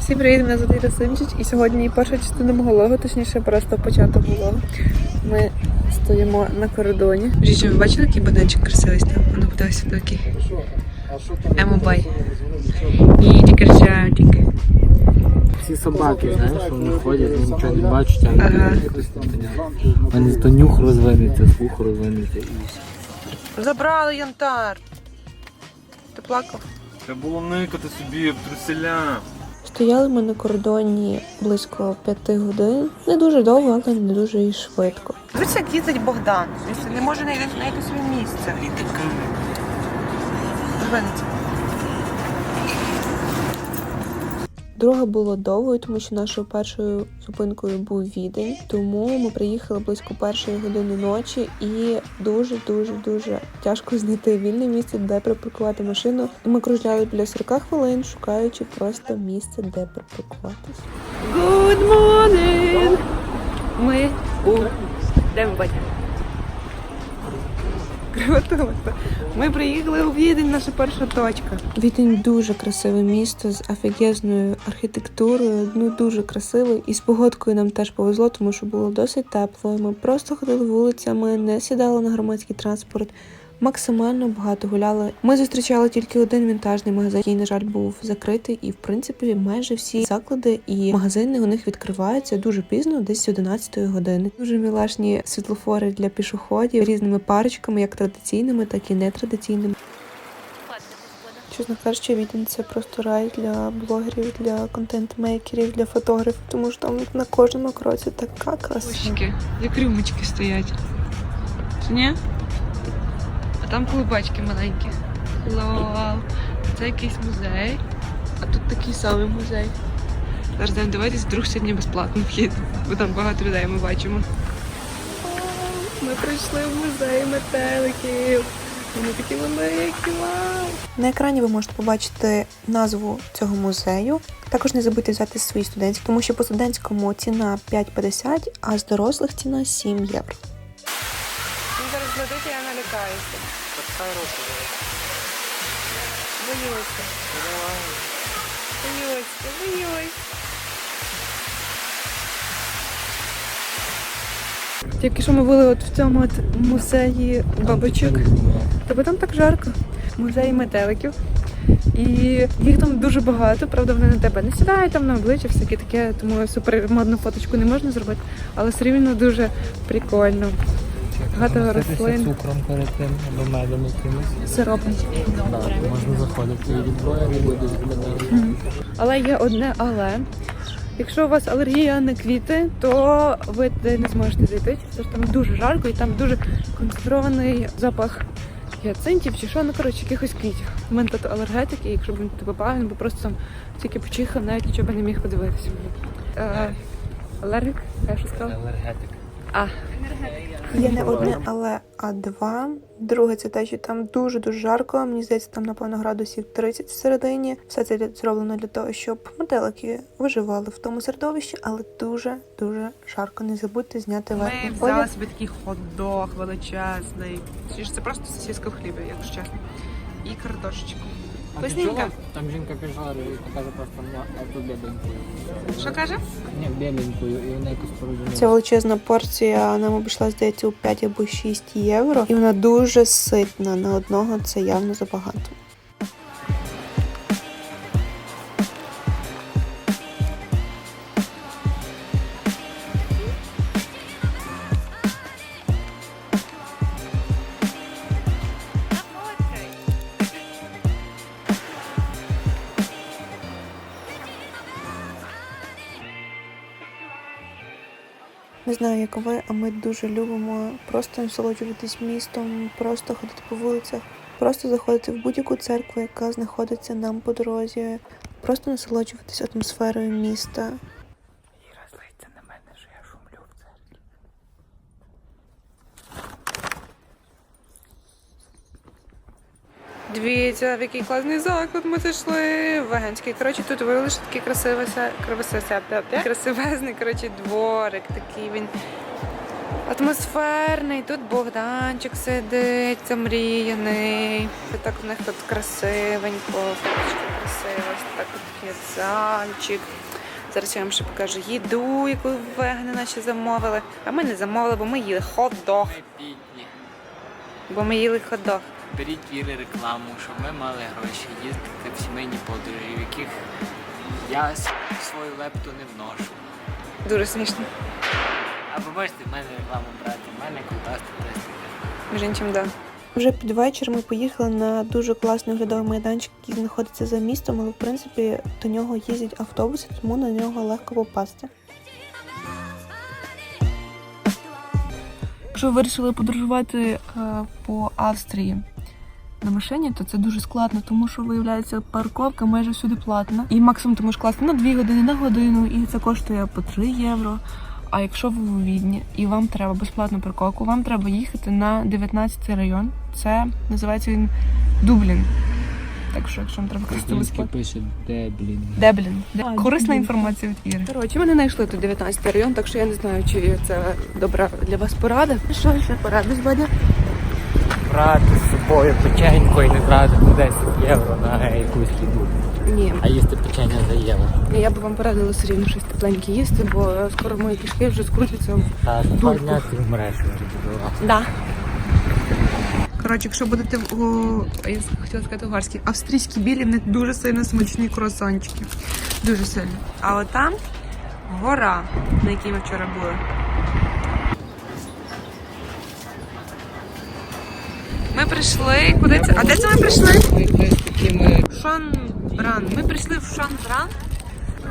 Всім привіт, мене звати Іра Симчич, і сьогодні перша частина мого влогу, точніше просто початок влогу. Ми стоїмо на кордоні. Жічі, ви бачили, який будинчик красивий став? Воно подивися такий. Емобай. І тільки тільки. Всі собаки, знаєш, вони ходять, вони нічого не бачать, а Ага. вони то нюх розвинеться, слух розвинеться і все. Забрали янтар. Плакав? Треба було никати собі в труселя. Стояли ми на кордоні близько п'яти годин. Не дуже довго, але не дуже і швидко. Дивіться, як їздить Богдан. Він не може знайти своє місце. Зупиниться. Дорога була довгою, тому що нашою першою зупинкою був відень. Тому ми приїхали близько першої години ночі, і дуже дуже тяжко знайти вільне місце, де припаркувати машину. І ми кружляли біля 40 хвилин, шукаючи просто місце, де припаркуватися. Good morning! Ми у... Де ми. Ми приїхали у Відень, наша перша точка. Відень дуже красиве місто з офігезною архітектурою, ну дуже красиве. І з погодкою нам теж повезло, тому що було досить тепло. Ми просто ходили вулицями, не сідали на громадський транспорт. Максимально багато гуляли. Ми зустрічали тільки один вінтажний магазин, який, на жаль, був закритий, і в принципі майже всі заклади і магазини у них відкриваються дуже пізно, десь з 11 години. Дуже мілашні світлофори для пішоходів різними парочками, як традиційними, так і нетрадиційними. Чесно кажучи, відень це просто рай для блогерів, для контент-мейкерів, для фотографів, тому що там на кожному кроці така краса. Як рюмочки стоять. Ні? Там клубачки маленькі. Лол. Це якийсь музей. А тут такий самий музей. Зараз будемо дивитись, вдруг сьогодні безплатний вхід, бо там багато людей ми бачимо. Ми прийшли в музей метеликів. Вони такі великі, вау! На екрані ви можете побачити назву цього музею. Також не забудьте взяти свої студентські, тому що по студентському ціна 5,50, а з дорослих ціна 7 євро. Він зараз летить, я налякаюся. Боюся. Боюся, боюсь. Тільки що ми були от в цьому от музеї бабочок, тобто там так жарко. Музей метеликів. І їх там дуже багато, правда, вони на тебе не сідають там на обличчя, всяке таке, тому супер модну фоточку не можна зробити, але все рівно дуже прикольно. Багато рослин. цукром перед тим, або медом якимось. Сиропом. Да, можна заходити і не буде. Але є одне але. Якщо у вас алергія на квіти, то ви туди не зможете зайти, тому що там дуже жарко і там дуже концентрований запах гіацинтів чи що, ну коротше, якихось квітів. У мене тут алергетик, і якщо б він тебе попав, він би просто там тільки почихав, навіть нічого би не міг подивитися. Е, алергік? Я що сказала? Алергетик. А, Є не одне, але а два. Друге, це те, що там дуже-дуже жарко. Мені здається, там, напевно, градусів 30 всередині. Все це зроблено для того, щоб метелики виживали в тому середовищі, але дуже-дуже жарко. Не забудьте зняти верхній ми взяли одяг. собі такий хот-дог величезний. Це просто сосиска в хлібі, якщо чесно. І картошечку. Вкусненько? Там жінка пішла і каже просто на ту біленькою. Що каже? Ні, біленькою, і вона якось порозуміла. Ця величезна порція нам обійшла, здається, у 5 або 6 євро. І вона дуже ситна. На одного це явно забагато. Ви, а ми дуже любимо просто насолоджуватись містом, просто ходити по вулицях, просто заходити в будь-яку церкву, яка знаходиться нам по дорозі, просто насолоджуватись атмосферою міста. Іра злиться на мене, що я шумлю в церкві. Дивіться, в який класний заклад ми зайшли. Веганський. Коротше, тут виявили, що такий красивий красивезний коротше, дворик. Такий він Атмосферний, тут Богданчик сидить, замріяний. Так у них тут красивенько, красиво, так тут зальчик. Зараз я вам ще покажу їду, яку вегани наші замовили. А ми не замовили, бо ми їли хот-дог. Бо ми їли хот-дог. Беріть віри рекламу, щоб ми мали гроші їздити в сімейні подорожі, в яких я свою лепту не вношу. Дуже смішно. А побачите, в мене рекламу брати, в мене крута статистика. Між іншим, да. Вже під вечір ми поїхали на дуже класний оглядовий майданчик, який знаходиться за містом, але в принципі до нього їздять автобуси, тому на нього легко попасти. Якщо ви вирішили подорожувати е, по Австрії на машині, то це дуже складно, тому що виявляється парковка майже всюди платна. І максимум ти можеш класти на 2 години, на годину, і це коштує по 3 євро. А якщо ви у Відні і вам треба безплатну парковку, вам треба їхати на 19 район. Це називається він Дублін. Так що, якщо вам треба користуватися пише Деблін. Деблін. Корисна інформація від Іри. Коротше, ми не знайшли тут 19 район, так що я не знаю, чи це добра для вас порада. Що ще порадиш, Бадя? Брати з собою печенько і не брати 10 євро на якусь їду. Ні. А їсти печення за євро. Я б вам порадила все рівно щось тепленьке їсти, бо скоро мої кишки вже скрутяться. Та два дня ти вмреш вже. Да. Коротше, якщо будете в у... я хотіла сказати угорські, австрійські білі, вони дуже сильно смачні круасанчики. Дуже сильно. А от там гора, на якій ми вчора були. Ми прийшли. Куди це? А де це ми прийшли? Шанбран. Ми прийшли в Шанбран.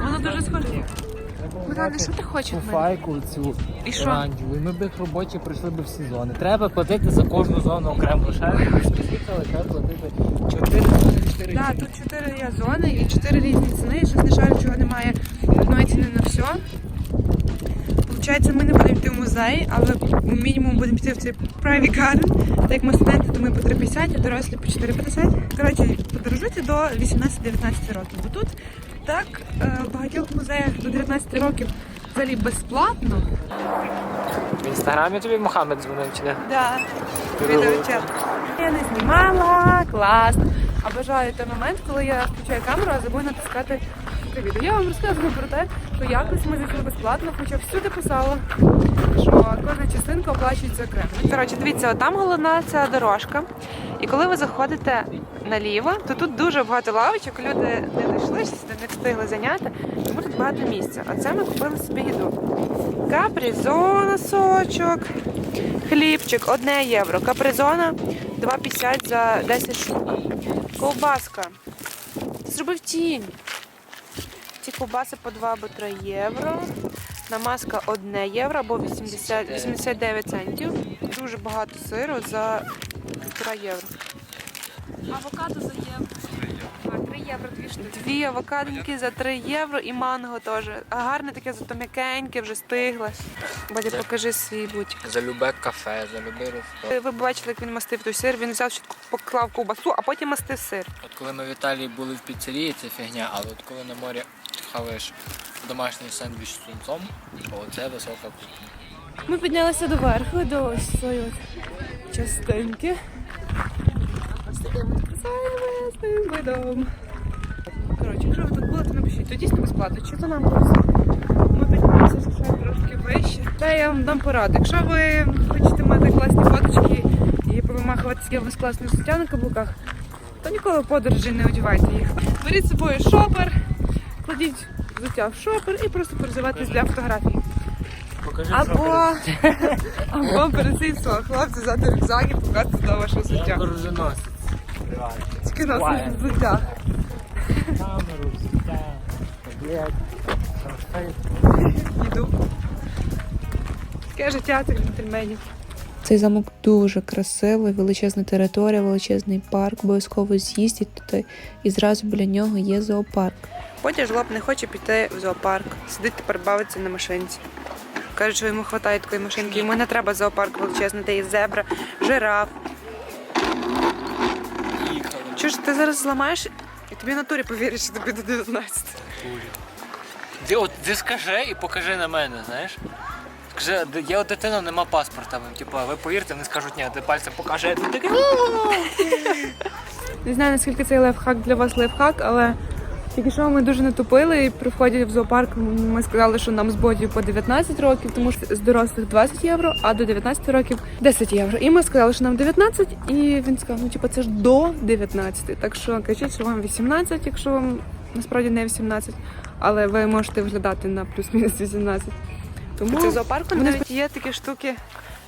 Воно дуже схоже. Богдане, що ти хочеш? від мене? Файку цю І що? оранжеву. І ми б робочі прийшли б всі зони. Треба платити за кожну зону окремо. Ще приїхали, треба платити 4 зони 4 Так, тут чотири є зони і чотири різні ціни. Щось не шарю, чого немає одної ціни на все. Получається, ми не будемо йти в музей, але мінімум будемо йти в цей private garden. Так як ми студенти, то ми по 3,50, а дорослі по 4,50. Коротше, подорожуйте до 18-19 років. Бо тут так е, в багатьох музеях до 19 років взагалі безплатно. В інстаграмі тобі Мохамед дзвонив чи не? Да. Відеочат. Я не знімала, клас. А бажаю той момент, коли я включаю камеру, а забуду натискати це. Я вам розказую про те, що якось ми зайшли безплатно, хоча всюди писала, що кожна частинка оплачується окремо. Коротше, дивіться, там головна ця дорожка. І коли ви заходите наліво, то тут дуже багато лавочок, люди не дійшли, сюди не встигли зайняти, тому тут багато місця. А це ми купили собі їду. Капризона сочок. Хлібчик 1 євро. Капризона 2,50 за 10 штук. Ковбаска. Зробив тінь. Ці кубаси по 2 або 3 євро. Намазка 1 євро або 80, 89 центів. Дуже багато сиру за 1,5 євро. Авокадо за євро. А, 3 євро, дві. Авокадоньки за 3 євро і манго теж. А гарне таке зато м'якеньке, вже стигле. Бодя, покажи свій бутик. За любе кафе, за любий ресторан. Ви бачили, як він мастив той сир. Він взяв поклав ковбасу, а потім мастив сир. От коли ми в Італії були в піцерії, це фігня, але от коли на морі хаваєш домашній сендвіч з тунцом, о, це висока кухня. Ми піднялися до верху, до ось цієї частинки. З таким красивим видом. Коротше, якщо ви тут були, то напишіть, то дійсно безплатно, чи то нам просто. Ми піднімалися ще трошки вище. Та я вам дам пораду. Якщо ви хочете мати класні фоточки і повимахувати таке у вас класне взуття на каблуках, то ніколи в подорожі не одягайте їх. Беріть з собою шопер, кладіть взуття в шопер і просто перезивайтесь для фотографій. Покажи, Або, або перед цим хлопця взяти рюкзак і показати ваше взуття. Оруженосець. Тільки носить взуття. Таблет. Йду. Таке життя цих джентльменів. Цей замок дуже красивий, величезна територія, величезний парк. Обов'язково з'їздіть туди, і зразу біля нього є зоопарк. Потім жлоб не хоче піти в зоопарк. Сидить тепер бавиться на машинці. Каже, що йому вистачає такої машинки. Йому не треба зоопарк величезний, де є зебра, жираф. Чого ж ти зараз зламаєш і тобі в натурі повірять, що тобі до 19. Ти от ти скажи і покажи на мене, знаєш? Каже, «Д- є у дитини, нема паспорта. Вони, Типу, ви повірте, вони скажуть, ні, ти пальцем покаже. Ти такий, Не знаю, наскільки цей лайфхак для вас лайфхак, але тільки що ми дуже натупили і при вході в зоопарк ми сказали, що нам з боді по 19 років, тому що з дорослих 20 євро, а до 19 років 10 євро. І ми сказали, що нам 19, і він сказав, ну типу, це ж до 19. Так що кажіть, що вам 18, якщо вам насправді не 18, але ви можете виглядати на плюс-мінус 18. Тому Це зоопарку навіть є такі штуки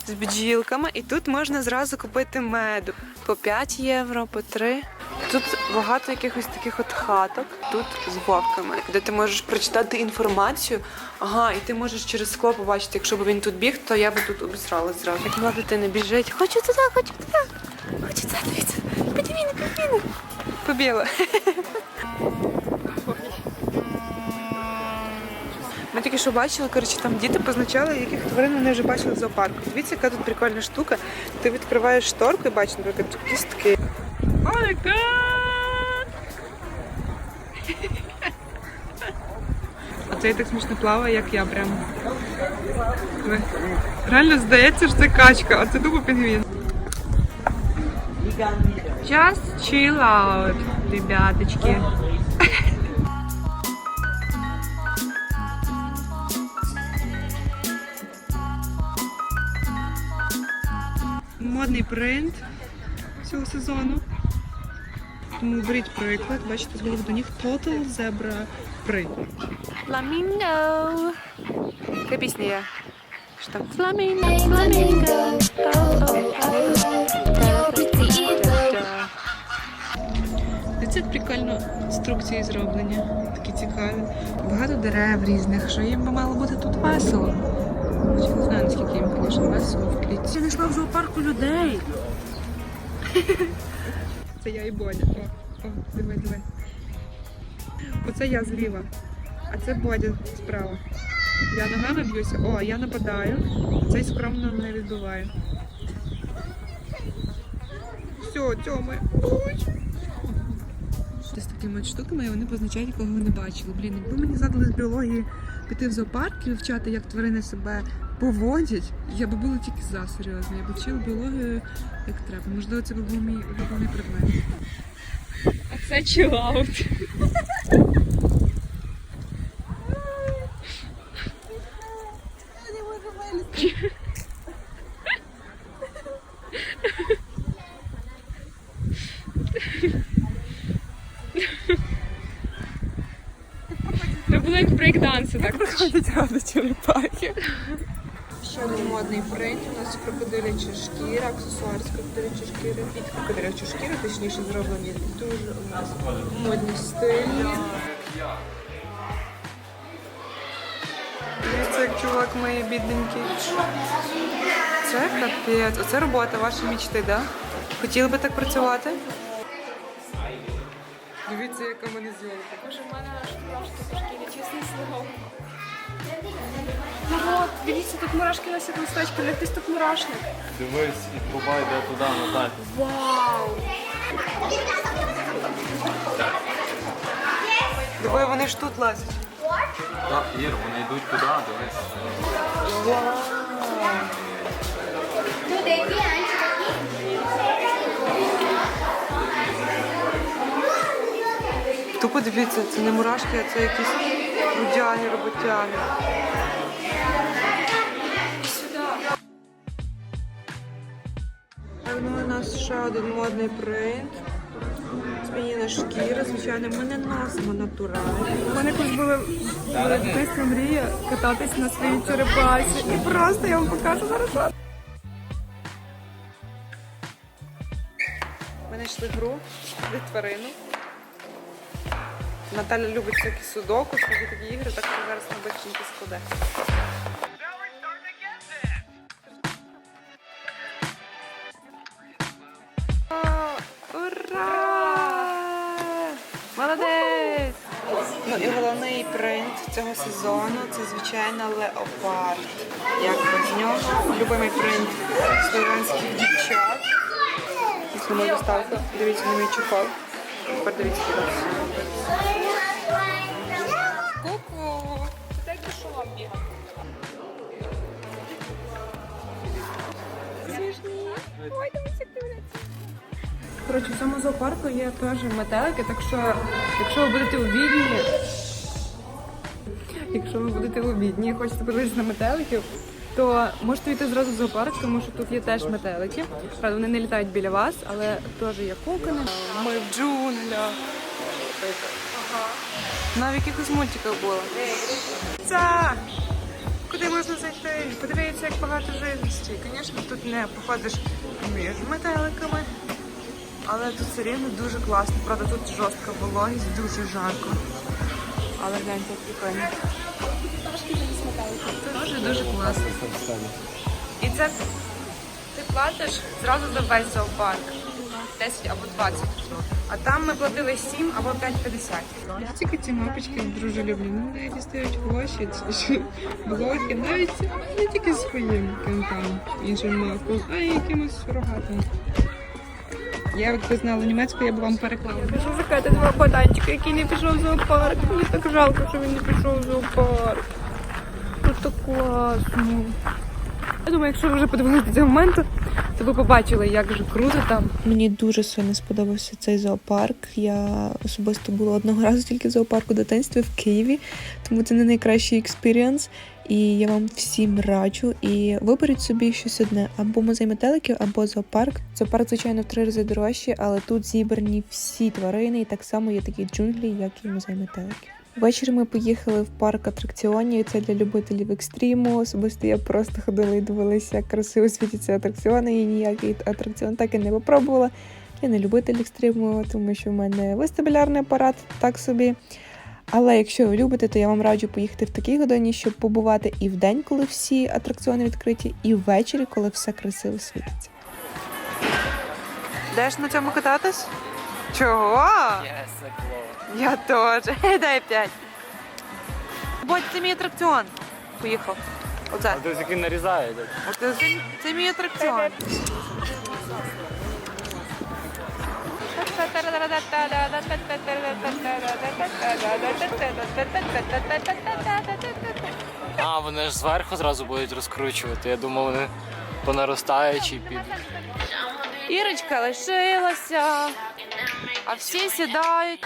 з бджілками, і тут можна зразу купити меду по 5 євро, по 3. Тут багато якихось таких от хаток, тут з вовками, де ти можеш прочитати інформацію. Ага, і ти можеш через скло побачити, якщо б він тут біг, то я би тут обісралась зразу. Як мала дитина біжить, хочу туди, хочу туди, хочу туди, дивіться. Підвіни, підвіни. Побігла. Ми тільки що бачили, коротше, там діти позначали, яких тварин вони вже бачили в зоопарку. Дивіться, яка тут прикольна штука. Ти відкриваєш шторку і бачиш, наприклад, кістки. Оце я так смішно плаває, як я прям. Реально здається, що це качка, а це тупо пінгвін. Just chill out, ребяточки. Модний принт цього сезону. Тому беріть приклад, бачите, з голови до них Total Zebra Print. Flamingo. Яка пісня є? Що там? Flamingo, flamingo. Oh, oh, oh. Це прикольно інструкції зроблені, такі цікаві. Багато дерев різних, що їм би мало бути тут весело. Хоча не знаю, наскільки їм, звісно, весело в клітці. Я знайшла в зоопарку людей. Це я і Бодя. О, о, диви, диви. Оце я зліва, а це Бодя справа. Я ногами б'юся, о, я нападаю. Цей скромно не відбиває. Все, Тьоми. З такими штуками і вони позначають, кого не бачили. Блін, якби мені задали з біології піти в зоопарк і вивчати, як тварини себе поводять, я би була тільки за серйозно. Я б вчила біологію як треба. Можливо, це би був мій улюблений предмет. А це чилаут. Це було як брейкданси, так? Ради черепахи. Ще один модний принт. У нас крокодиляча шкіра, аксесуар з крокодилячої шкіри. Під крокодилячу шкіру, точніше, зроблені дуже у нас модні стильні. Дивіться, як чувак має бідненький. Це капець. Оце робота вашої мічти, да? Хотіли би так працювати? Дивіться, яка в мене зйомка. Боже, в мене аж мурашки по шкірі, чесне слово. Ну от, дивіться, тут мурашки носять листочки, якийсь тут мурашник. Дивись і труба йде туди, Наталь. Вау! Диви, вони ж тут лазять. Так, Ір, вони йдуть туди, дивись. Тупо дивіться, це не мурашки, а це якісь трудяги, роботяги. Ну, у нас ще один модний принт. Зміїна шкіра, звичайно, ми не носимо натуральні. У мене колись була дитинська мрія кататись на своїй черепасі. І просто я вам покажу зараз. Ми знайшли гру від тварину. Наталя любить всякі судоку, всякі такі ігри, так що зараз на бочинки складе. Ура! Молодець! Ну і головний принт цього сезону це звичайно леопард. Як без нього. Любимий принт слов'янських дівчат. Ось на мою ставку. Дивіться на мій чухол. Продивіться. Ку-ку! Це бігати. Коротше, в цьому зоопарку є теж метелики, так що, якщо ви будете у Відні, якщо ви будете у Відні і хочете подивитися на метеликів, то можете йти зразу в зоопарк, тому що тут є теж метелики. Правда, вони не літають біля вас, але теж є кокони. Ми в джунглях. Навіть в якихось мультиках було. Це куди можна зайти? Подивіться, як багато живності. Звісно, тут не походиш між метеликами. Але тут все рівно дуже класно. Правда, тут жорстка вологість, дуже жарко. Але гляньте, як прикольно. Дуже дуже класно. І це ти платиш зразу за весь зоопарк. 10 або 20. А там ми платили 7 або 5,50. Тільки ці мапочки дружелюбні. Ну, навіть дістають гроші, чи блоки, навіть не тільки своїм контам, іншим мавкам, а й якимось сурогатом. Я якби знала німецьку, я б вам переклала. Що шукати два поданчика, який не пішов в зоопарк. Мені так жалко, що він не пішов в зоопарк. Так класно. Я думаю, якщо ви вже подивилися до цього моменту, то ви побачили, як же круто там. Мені дуже сильно сподобався цей зоопарк. Я особисто була одного разу тільки в зоопарку дитинстві в Києві, тому це не найкращий експірієнс. І я вам всім раджу. І виберіть собі щось одне: або музей метеликів, або зоопарк. Зоопарк, звичайно, в три рази дорожче, але тут зібрані всі тварини, і так само є такі джунглі, як і музей метеликів. Ввечері ми поїхали в парк атракціонів. Це для любителів екстриму. Особисто я просто ходила і дивилася, як красиво світяться атракціони, і ніякий атракціон так і не попробувала. Я не любитель екстриму, тому що в мене вестибулярний апарат так собі. Але якщо ви любите, то я вам раджу поїхати в такій годині, щоб побувати і в день, коли всі атракціони відкриті, і ввечері, коли все красиво світиться. Деш на цьому кататись? Чого? Yes. Я теж. Дай п'ять. Бодь, це мій атракціон. Поїхав. Оце. А ти який нарізає. Це, це мій атракціон. А, вони ж зверху зразу будуть розкручувати. Я думав, вони по наростаючій підуть. Ірочка лишилася, а всі сідають.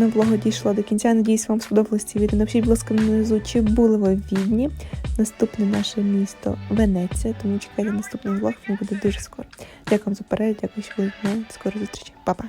Частина влогу дійшла до кінця. Надіюсь, вам сподобалось це відео. Напишіть, будь ласка, внизу, чи були ви в Відні. Наступне наше місто Венеція, тому чекайте наступний влог, він буде дуже скоро. Дякую вам за перегляд, дякую, що ви мною. Скоро зустрічі. Па-па!